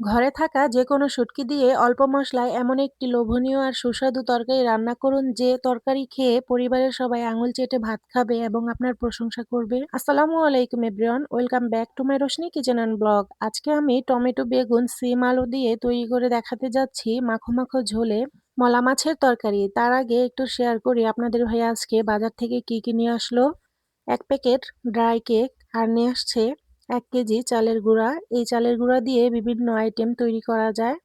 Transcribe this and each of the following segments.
ঘরে থাকা যেকোনো শুটকি দিয়ে অল্প মশলায় এমন একটি লোভনীয় আর সুস্বাদু তরকারি রান্না করুন যে তরকারি খেয়ে পরিবারের সবাই আঙুল চেটে ভাত খাবে এবং আপনার প্রশংসা করবে। আসসালামু আলাইকুম everyone, welcome back to my Roshni kitchen and blog. আজকে আমি টমেটো, বেগুন, সিম, আলু দিয়ে তৈরি করে দেখাতে যাচ্ছি মাখো মাখো ঝোলে মলা মাছের তরকারি। তার আগে একটু শেয়ার করি আপনাদের ভাই আজকে বাজার থেকে কি কি নিয়ে আসলো। এক প্যাকেট ড্রাই কেক আর নিয়ে আসছে এক কেজি চালের গুঁড়া। এই চালের গুঁড়া দিয়ে বিভিন্ন আইটেম তৈরি করা যায়।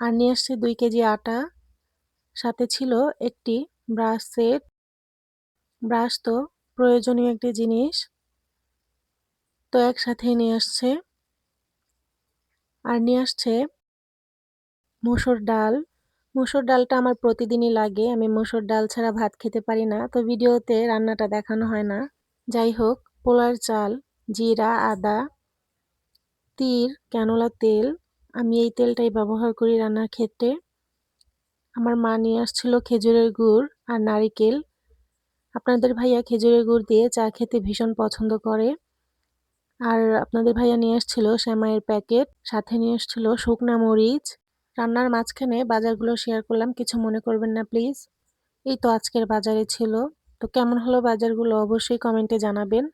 আর নিয়ে আসছে দুই কেজি আটা। সাথে ছিল একটি ব্রাশ সেট ব্রাশ তো প্রয়োজনীয় একটি জিনিস। তো একসাথে নিয়ে আসছে। আর নিয়ে আসছে মুসুর ডাল। মুসুর ডালটা আমার প্রতিদিনই লাগে। আমি মুসুর ডাল ছাড়া ভাত খেতে পারি না। তো ভিডিওতে রান্নাটা দেখানো হয় না। যাই হোক, পোলার চাল। জিরা, আদা, তির, ক্যানোলা তেল। আমি এই তেলটাই ব্যবহার করি রান্নার ক্ষেত্রে। আমার মা নিয়ে আসছিল খেজুরের গুড় আর নারিকেল। আপনাদের ভাইয়া খেজুরের গুড় দিয়ে চা খেতে ভীষণ পছন্দ করে। আর আপনাদের ভাইয়া নিয়ে আসছিল শ্যামাইয়ের প্যাকেট। সাথে নিয়ে আসছিল শুকনা মরিচ। রান্নার মাঝখানে বাজারগুলো শেয়ার করলাম, কিছু মনে করবেন না প্লিজ এই তো আজকের বাজারে ছিল। তো কেমন হলো বাজারগুলো অবশ্যই কমেন্টে জানাবেন।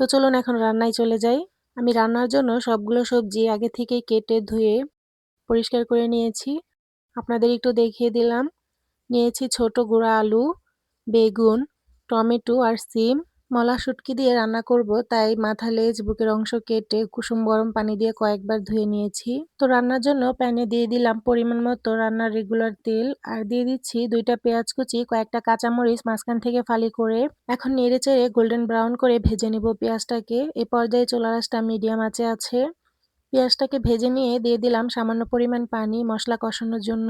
তো চলুন এখন রান্নায় চলে যাই। আমি রান্নার জন্য সবগুলো সবজি আগে থেকে কেটে ধুয়ে পরিষ্কার করে নিয়েছি। আপনাদের একটু দেখিয়ে দিলাম। নিয়েছি ছোট গুঁড়া আলু, বেগুন, টমেটো আর সিম। মলা শুটকি দিয়ে রান্না করব, তাই মাথা লেজ, বুকের অংশ কেটে কুসুম গরম পানি দিয়ে কয়েকবার ধুয়ে নিয়েছি। তো রান্নার জন্য প্যানে দিয়ে দিলাম পরিমাণ মতো রান্নার রেগুলার তেল আর দিয়ে দিচ্ছি দুইটা পেঁয়াজ কুচি, কয়েকটা কাঁচামরিচ মাঝখান থেকে ফালি করে এখন নেড়ে চেড়ে গোল্ডেন ব্রাউন করে ভেজে নিব পেঁয়াজটাকে। এ পর্যায়ে চোলা রাসটা মিডিয়াম আছে আছে। পেঁয়াজটাকে ভেজে নিয়ে দিয়ে দিলাম সামান্য পরিমাণ পানি মশলা কষানোর জন্য।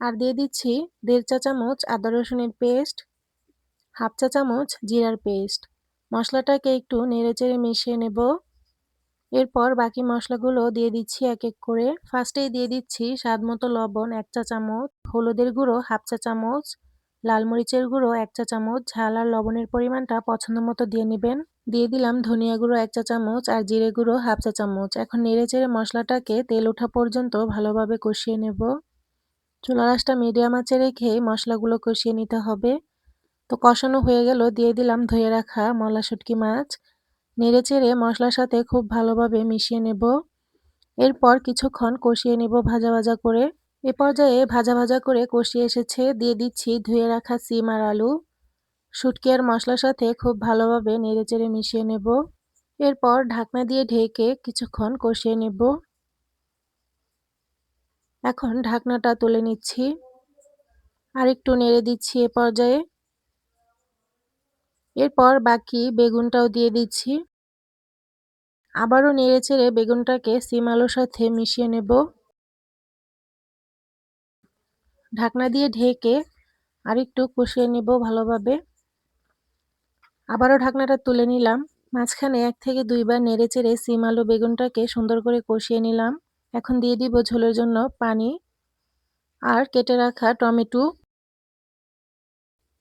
আর দিয়ে দিচ্ছি দেড় চা চামচ আদা রসুনের পেস্ট, হাফ চা চামচ জিরার পেস্ট। মশলাটাকে একটু নেড়েচেড়ে মিশিয়ে নেব। এরপর বাকি মশলাগুলো দিয়ে দিচ্ছি এক এক করে। ফার্স্টেই দিয়ে দিচ্ছি স্বাদ মতো লবণ, এক চা চামচ, হলুদের গুঁড়ো, হাফ চা চামচ, লাল মরিচের গুঁড়ো, এক চা চামচ, ঝাল আর লবণের পরিমাণটা পছন্দ মতো দিয়ে নেবেন। দিয়ে দিলাম ধনিয়া গুঁড়ো, এক চা চামচ আর জিরে গুঁড়ো, হাফ চা চামচ। এখন নেড়ে চেড়ে মশলাটাকে তেল ওঠা পর্যন্ত ভালোভাবে কষিয়ে নেব। চুলা মিডিয়াম আঁচে রেখে মশলাগুলো কষিয়ে নিতে হবে। তো কষানো হয়ে গেল, দিয়ে দিলাম ধুয়ে রাখা মলা শুটকি মাছ। নেড়ে চেড়ে মশলার সাথে খুব ভালোভাবে মিশিয়ে নেব। এরপর কিছুক্ষণ কষিয়ে নেব ভাজা ভাজা করে। এ পর্যায়ে ভাজা ভাজা করে কষিয়ে এসেছে, দিয়ে দিচ্ছি ধুয়ে রাখা সিম আর আলু। শুটকি আর মশলার সাথে খুব ভালোভাবে নেড়ে চেড়ে মিশিয়ে নেব। এরপর ঢাকনা দিয়ে ঢেকে কিছুক্ষণ কষিয়ে নেব। এখন ঢাকনাটা তুলে নিচ্ছি। আর একটু নেড়ে দিচ্ছি এ পর্যায়ে। এরপর বাকি বেগুনটাও দিয়ে দিচ্ছি। আবারও নেড়ে চেড়ে বেগুনটাকে সিম আলুর সাথে মিশিয়ে নেব। ঢাকনা দিয়ে ঢেকে আরেকটু কষিয়ে নেব ভালোভাবে। আবারও ঢাকনাটা তুলে নিলাম। মাঝখানে এক থেকে দুইবার নেড়ে চেড়ে সিম আলু বেগুনটাকে সুন্দর করে কষিয়ে নিলাম। এখন দিয়ে দিব ঝোলের জন্য পানি। আর কেটে রাখা টমেটো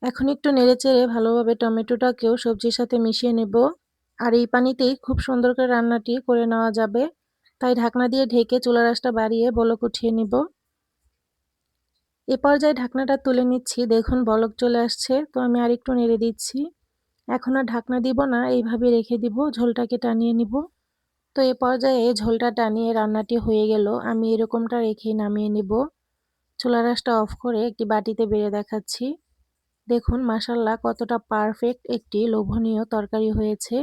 এখন একটু নেড়ে চেড়ে ভালোভাবে টমেটোটাকেও সবজির সাথে মিশিয়ে নেব। আর এই পানিতেই খুব সুন্দর করে রান্নাটি করে নেওয়া যাবে। তাই ঢাকনা দিয়ে ঢেকে চুলা রাসটা বাড়িয়ে বলক উঠিয়ে নিব। এ পর্যায়ে ঢাকনাটা তুলে নিচ্ছি। দেখুন, বলক চলে আসছে। তো আমি আর একটু নেড়ে দিচ্ছি। এখন আর ঢাকনা দিব না, এইভাবে রেখে দিব। ঝোলটাকে টানিয়ে নিব। তো এ পর্যায়ে ঝোলটা টানিয়ে রান্নাটি হয়ে গেল। আমি এরকমটা রেখেই নামিয়ে নিব। চুলা রাসটা অফ করে একটি বাটিতে বেড়ে দেখাচ্ছি। দেখুন মাসাল্লাহ কতটা পারফেক্ট একটি লোভনীয় তরকারি হয়েছে।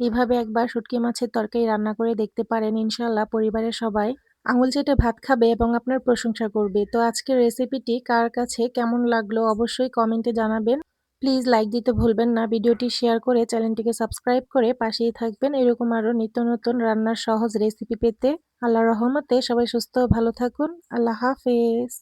এভাবে একবার শুটকি মাছের তরকারি রান্না করে দেখতে পারেন ইনশাল্লাহ পরিবারের সবাই। আঙুল চেটে ভাত খাবে এবং আপনার প্রশংসা করবে। তো আজকের রেসিপিটি কার কাছে কেমন লাগল অবশ্যই কমেন্টে জানাবেন। প্লিজ লাইক দিতে ভুলবেন না। ভিডিওটি শেয়ার করে চ্যানেলটিকে সাবস্ক্রাইব করে পাশেই থাকবেন। এরকম আরও নিত্য নতুন রান্নার সহজ রেসিপি পেতে। আল্লাহ রহমতে সবাই সুস্থ ভালো থাকুন। আল্লাহ হাফেজ।